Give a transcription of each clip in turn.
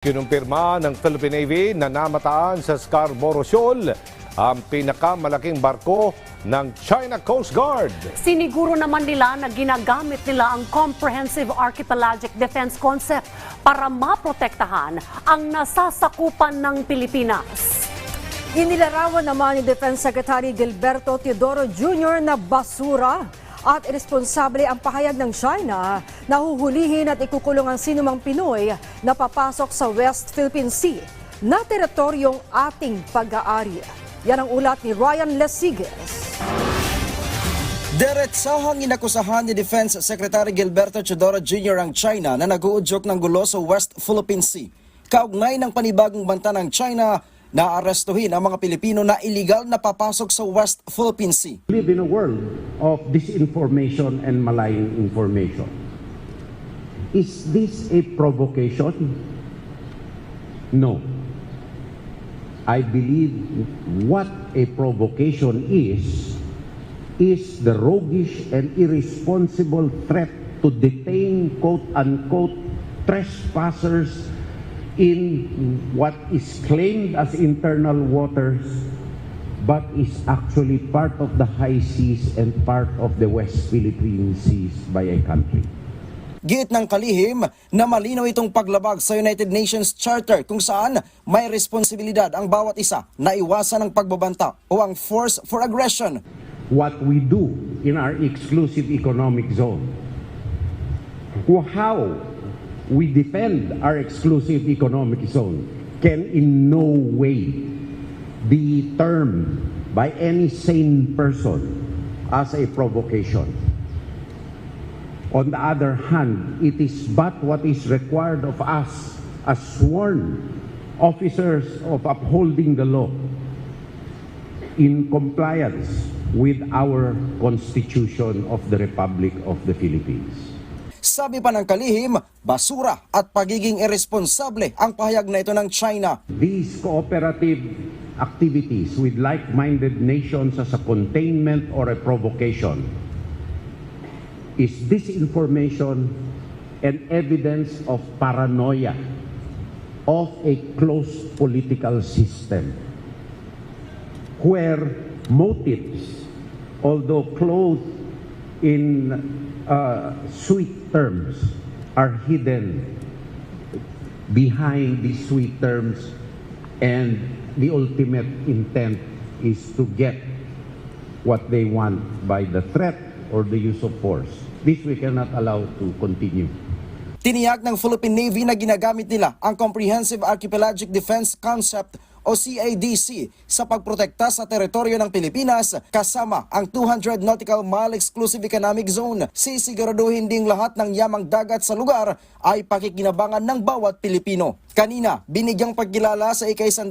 Kinumpirma ng Philippine Navy na namataan sa Scarborough Shoal ang pinakamalaking barko ng China Coast Guard. Siniguro naman nila na ginagamit nila ang Comprehensive Archipelagic Defense Concept para maprotektahan ang nasasakupan ng Pilipinas. Inilarawan naman ni Defense Secretary Gilberto Teodoro Jr. na basura at irresponsable ang pahayag ng China na huhulihin at ikukulong ang sinumang Pinoy na papasok sa West Philippine Sea na teritoryong ating pag-aari. Yan ang ulat ni Ryan Lesiges. Diretsahang inakusahan ni Defense Secretary Gilberto Teodoro Jr. ang China na nag-uudyok ng gulo sa West Philippine Sea. Kaugnay ng panibagong banta ng China na arestuhin ang mga Pilipino na iligal na papasok sa West Philippine Sea. live in a world of disinformation and malign information. Is this a provocation? No. I believe what a provocation is, is the roguish and irresponsible threat to detain quote-unquote trespassers in what is claimed as internal waters but is actually part of the high seas and part of the West Philippine Seas by a country. Giit ng kalihim na malinaw itong paglabag sa United Nations Charter kung saan may responsibilidad ang bawat isa na iwasan ang pagbabanta o ang force for aggression. What we do in our exclusive economic zone, how we defend our exclusive economic zone can in no way be termed by any sane person as a provocation. On the other hand, it is but what is required of us as sworn officers of upholding the law in compliance with our Constitution of the Republic of the Philippines. Sabi pa ng kalihim, basura at pagiging irresponsable ang pahayag na ito ng China. These cooperative activities with like-minded nations as a containment or a provocation is disinformation and evidence of paranoia of a closed political system where motives, although clothed in uh, sweet terms, are hidden behind these sweet terms and the ultimate intent is to get what they want by the threat or the use of force. This we cannot allow to continue. Tiniyak ng Philippine Navy na ginagamit nila ang Comprehensive Archipelagic Defense Concept o CADC sa pagprotekta sa teritoryo ng Pilipinas kasama ang 200 Nautical Mile Exclusive Economic Zone. Sisiguraduhin ding lahat ng yamang dagat sa lugar ay pakikinabangan ng bawat Pilipino. Kanina, binigyang pagkilala sa ika-126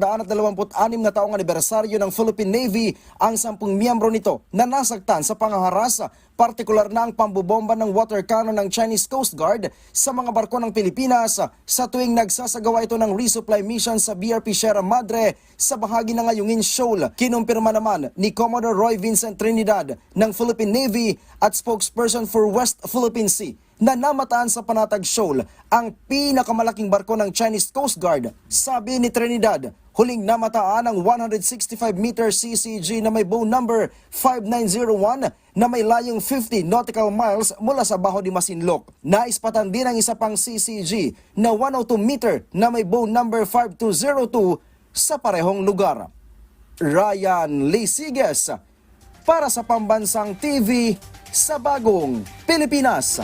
na taong anibersaryo ng Philippine Navy ang 10 miyembro nito na nasagtan sa pangaharas, partikular na ang pambubomba ng water cannon ng Chinese Coast Guard sa mga barko ng Pilipinas sa tuwing nagsasagawa ito ng resupply mission sa BRP Sierra Madre sa bahagi ng Ayungin Shoal. Kinumpirma naman ni Commodore Roy Vincent Trinidad ng Philippine Navy at spokesperson for West Philippine Sea na namataan sa Panatag Shoal ang pinakamalaking barko ng Chinese Coast Guard. Sabi ni Trinidad, huling namataan ang 165-meter CCG na may bow number 5901 na may layong 50 nautical miles mula sa Baho de Masinloc. Naispatan din ang isa pang CCG na 102-meter na may bow number 5202 sa parehong lugar. Ryan Lisiges para sa Pambansang TV sa Bagong Pilipinas.